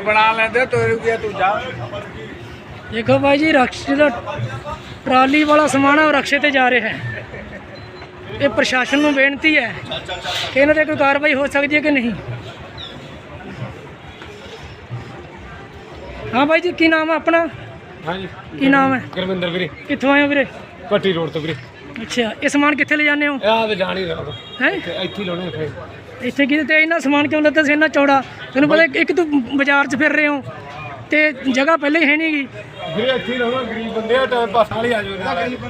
ਬਣਾ ਲੈਂਦੇ ਤੋ ਰੁਕਿਆ ਤੂੰ ਜਾ। ਦੇਖੋ ਭਾਈ ਜੀ ਰਕਸ਼ੇ ਦਾ ਟਰਾਲੀ ਵਾਲਾ ਸਮਾਨ ਹੈ ਰਕਸ਼ੇ ਤੇ ਜਾ ਰਿਹਾ ਇਹ ਪ੍ਰਸ਼ਾਸਨ ਨੂੰ ਬੇਨਤੀ ਹੈ ਕਿ ਇਹਨਾਂ ਤੇ ਕੋਈ ਕਾਰਵਾਈ ਹੋ ਸਕਦੀ ਹੈ ਕਿ ਨਹੀਂ? ਹਾਂ ਭਾਈ ਜੀ ਕੀ ਨਾਮ ਹੈ ਆਪਣਾ? ਹਾਂਜੀ। ਕੀ ਨਾਮ ਹੈ? ਗੁਰਵਿੰਦਰ ਵੀਰੇ। ਕਿੱਥੋਂ ਆਏ ਹੋ ਵੀਰੇ? ਭੱਟੀ ਰੋਡ ਤੋਂ ਵੀਰੇ। ਅੱਛਾ ਇਹ ਸਮਾਨ ਕਿੱਥੇ ਲੈ ਜਾਂਦੇ ਹੋ? ਆਹ ਤੇ ਜਾਣ ਹੀ ਰਹਾ ਹੈ? ਇੱਥੇ ਲਾਉਣੇ ਇੱਥੇ ਇੱਥੇ ਕੀ ਤੇ ਇੰਨਾ ਸਮਾਨ ਕਿਉਂ ਲੱਦਾ ਸੀ? ਇੰਨਾ ਚੌੜਾ। ਤੈਨੂੰ ਪਤਾ ਇੱਕ ਤੂੰ ਬਾਜ਼ਾਰ 'ਚ ਫਿਰ ਰਹੇ ਹੋ ਤੇ ਜਗ੍ਹਾ ਪਹਿਲੇ ਹੀ ਹੈ ਨਹੀਂਗੀ ਵੀਰੇ ਇੱਥੇ ਹੀ ਗਰੀਬ ਬੰਦੇ ਆ ਟਾਈਮ ਪਾਸ ਵਾਲੀ ਆ ਜਾਓ। ਗਰੀਬ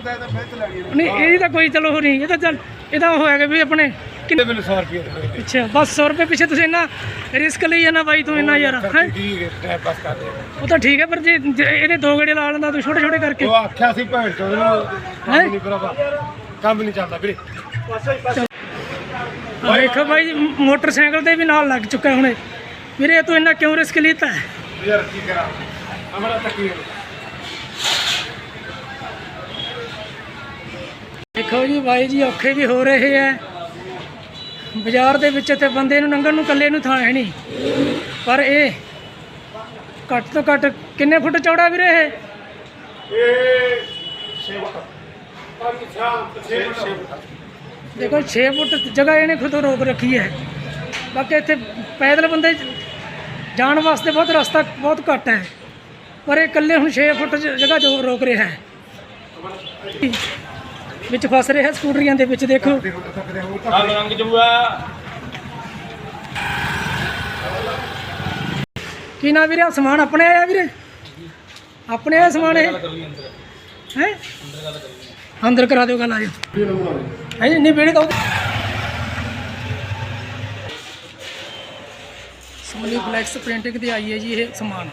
ਨਹੀਂ ਇਹਦੀ ਤਾਂ ਕੋਈ ਚਲੋ ਹੋ ਨਹੀਂ। ਇਹ ਤਾਂ ਚੱਲ ਇਹਦਾ ਉਹ ਹੈਗਾ ਵੀ ਆਪਣੇ ਕਿੰਨੇ ਮੈਨੂੰ 100 ਰੁਪਏ ਦੇ ਦਿਓ। ਅੱਛਾ ਬਸ 100 ਰੁਪਏ ਪਿੱਛੇ ਤੁਸੀਂ ਇੰਨਾ ਰਿਸਕ ਲਈ ਜਾਣਾ ਬਾਈ ਤੂੰ ਇੰਨਾ ਯਾਰ ਹੈ? ਠੀਕ ਹੈ ਟਾਈਮ ਪਾਸ ਕਰਦੇ ਆ। ਉਹ ਤਾਂ ਠੀਕ ਹੈ ਪਰ ਜੇ ਜੇ ਇਹਦੇ ਦੋ ਗੇੜੇ ਲਾ ਲੈਂਦਾ ਤੂੰ ਛੋਟੇ ਛੋਟੇ ਕਰਕੇ। ਉਹ ਆਖਿਆ ਸੀ ਭੈਣ ਚੋਦ ਨੂੰ ਕੰਮ ਨਹੀਂ ਭਰਾਵਾ ਕੰਮ ਨਹੀਂ ਚੱਲਦਾ ਵੀਰੇ। ਆਹ ਦੇਖੋ ਬਾਈ ਮ- ਮੋਟਰਸਾਈਕਲ ਤੇ ਵੀ ਨਾਲ ਲੱਗ ਚੁੱਕਾ ਹੁਣੇ ਵੀਰੇ ਤੂੰ ਇੰਨਾ ਕਿਉਂ ਰਿਸਕ ਲਿੱਤਾ ਹੈ ਯਾਰ ਕੀ ਕਰਾਂ ਹਮਾਰਾ ਤੱਕੀ ਦੇਖੋ ਜੀ ਬਾਈ ਜੀ ਔਖੇ ਵੀ ਹੋ ਰਹੇ ਐ ਬਾਜ਼ਾਰ ਦੇ ਵਿੱਚ ਤੇ ਬੰਦੇ ਨੂੰ ਲੰਘਣ ਨੂੰ ਇਕੱਲੇ ਨੂੰ ਥਾਂ ਹੈ ਨਹੀਂ ਪਰ ਇਹ ਘੱਟ ਤੋਂ ਘੱਟ ਕਿੰਨੇ ਫੁੱਟ ਚੌੜਾ ਵੀਰੇ ਇਹ ਇਹ 6 ਫੁੱਟ ਪੰਜ ਸ਼ਾਮ 6 ਫੁੱਟ ਦੇਖੋ 6 ਫੁੱਟ ਜਗ੍ਹਾ ਇਹਨੇ ਖੁਦ ਰੋਕ ਰੱਖੀ ਹੈ। ਬਾਕੀ ਇੱਥੇ ਪੈਦਲ ਬੰਦੇ ਜਾਣ ਵਾਸਤੇ ਬਹੁਤ ਰਸਤਾ ਬਹੁਤ ਘੱਟ ਹੈ। ਪਰ ਇਹ ਇਕੱਲੇ ਹੁਣ 6 ਫੁੱਟ ਜਗ੍ਹਾ ਜੋ ਰੋਕ ਰਿਹਾ ਹੈ। ਵਿੱਚ ਫਸ ਰਿਹਾ ਸਕੂਟਰੀਆਂ ਦੇ ਵਿੱਚ, ਦੇਖੋ। ਰੰਗ ਜੂਆ ਕੀ ਨਾ ਵੀਰੇ? ਸਮਾਨ ਆਪਣੇ ਆਇਆ ਵੀਰੇ? ਆਪਣੇ ਆਇਆ ਸਮਾਨ ਇਹ? ਹੈ? ਅੰਦਰ ਕਰਾ ਦਿਓ ਗੱਲ ਆਇਓ ਹੈ ਨਹੀਂ ਵੀੜੇ ਕਹੋ ਸੋਨੀ ਫਲੈਕਸ ਪ੍ਰਿੰਟਿੰਗ ਦੇ ਆਈ ਹੈ ਜੀ ਇਹ ਸਮਾਨ।